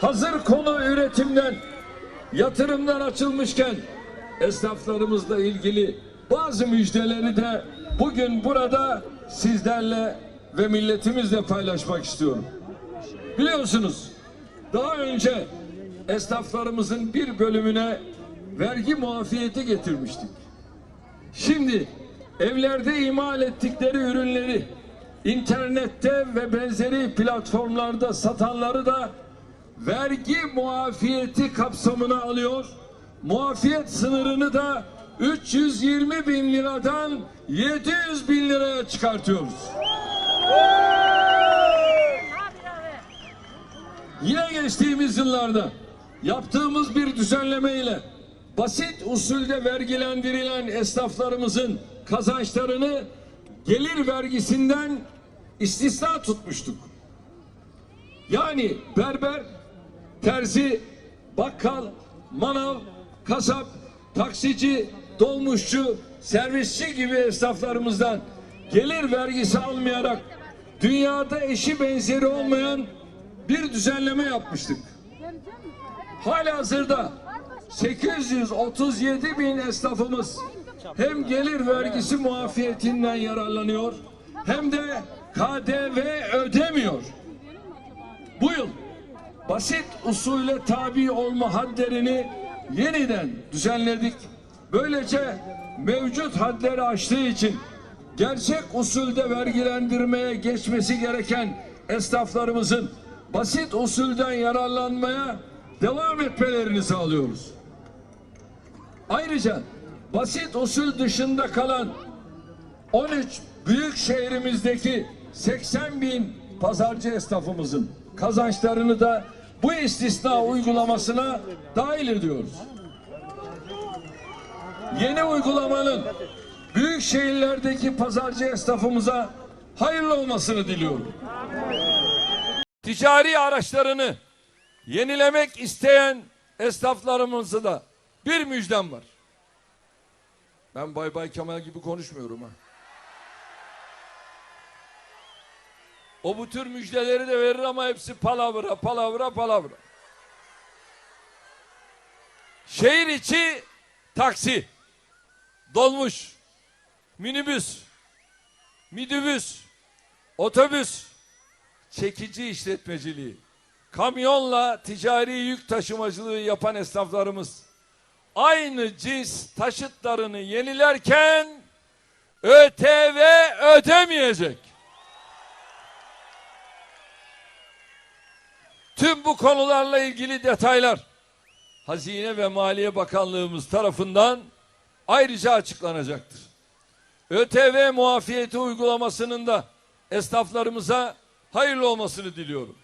hazır konu üretimden, yatırımdan açılmışken esnaflarımızla ilgili bazı müjdeleri de bugün burada sizlerle ve milletimizle paylaşmak istiyorum. Biliyorsunuz daha önce esnaflarımızın bir bölümüne vergi muafiyeti getirmiştik. Şimdi evlerde imal ettikleri ürünleri internette ve benzeri platformlarda satanları da vergi muafiyeti kapsamına alıyor. Muafiyet sınırını da 320 bin liradan 700 bin liraya çıkartıyoruz. Yine geçtiğimiz yıllarda yaptığımız bir düzenleme ile basit usulde vergilendirilen esnaflarımızın kazançlarını gelir vergisinden istisna tutmuştuk. Yani berber, terzi, bakkal, manav, kasap, taksici, dolmuşçu, servisçi gibi esnaflarımızdan gelir vergisi almayarak dünyada eşi benzeri olmayan bir düzenleme yapmıştık. Halihazırda 837 bin esnafımız hem gelir vergisi muafiyetinden yararlanıyor hem de KDV ödemiyor. Bu yıl basit usule tabi olma hadlerini yeniden düzenledik. Böylece mevcut hadleri aştığı için gerçek usulde vergilendirmeye geçmesi gereken esnaflarımızın basit usulden yararlanmaya devam etmelerini sağlıyoruz. Ayrıca basit usul dışında kalan 13 büyük şehrimizdeki 80 bin pazarcı esnafımızın kazançlarını da bu istisna uygulamasına dahil ediyoruz. Yeni uygulamanın büyük şehirlerdeki pazarcı esnafımıza hayırlı olmasını diliyorum. Ticari araçlarını yenilemek isteyen esnaflarımızı da bir müjdem var. Ben Bay Bay Kemal gibi konuşmuyorum ha. O bu tür müjdeleri de verir ama hepsi palavra, palavra, palavra. Şehir içi taksi, dolmuş, minibüs, midibüs, otobüs, çekici işletmeciliği, kamyonla ticari yük taşımacılığı yapan esnaflarımız. Aynı cins taşıtlarını yenilerken ÖTV ödemeyecek. Tüm bu konularla ilgili detaylar Hazine ve Maliye Bakanlığımız tarafından ayrıca açıklanacaktır. ÖTV muafiyeti uygulamasının da esnaflarımıza hayırlı olmasını diliyorum.